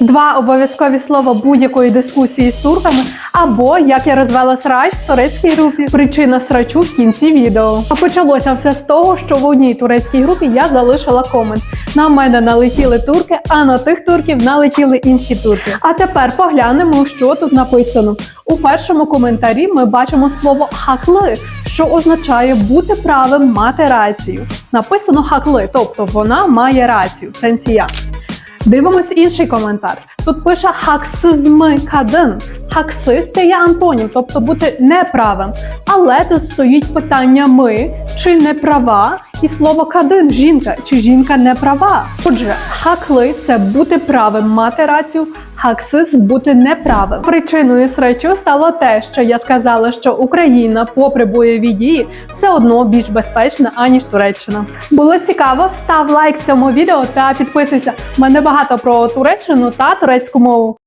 Два обов'язкові слова будь-якої дискусії з турками, або як я розвела срач в турецькій групі. Причина срачу в кінці відео. А почалося все з того, що в одній турецькій групі я залишила комент. На мене налетіли турки, а на тих турків налетіли інші турки. А тепер поглянемо, що тут написано. У першому коментарі ми бачимо слово хакли, що означає бути правим, мати рацію. Написано хакли, тобто вона має рацію, в сенсі я. Дивимось інший коментар. Тут пише хаксизми кадин. Хаксиз це є антонім, тобто бути неправим. Але тут стоїть питання ми чи не права, і слово кадин жінка, чи жінка не права. Отже, хакли це бути правим, мати рацію. Хаксиз бути неправим. Причиною сречу стало те, що я сказала, що Україна, попри бойові дії, все одно більш безпечна аніж Туреччина. Було цікаво, став лайк цьому відео та підписуйся. Мене багато про Туреччину та турецьку мову.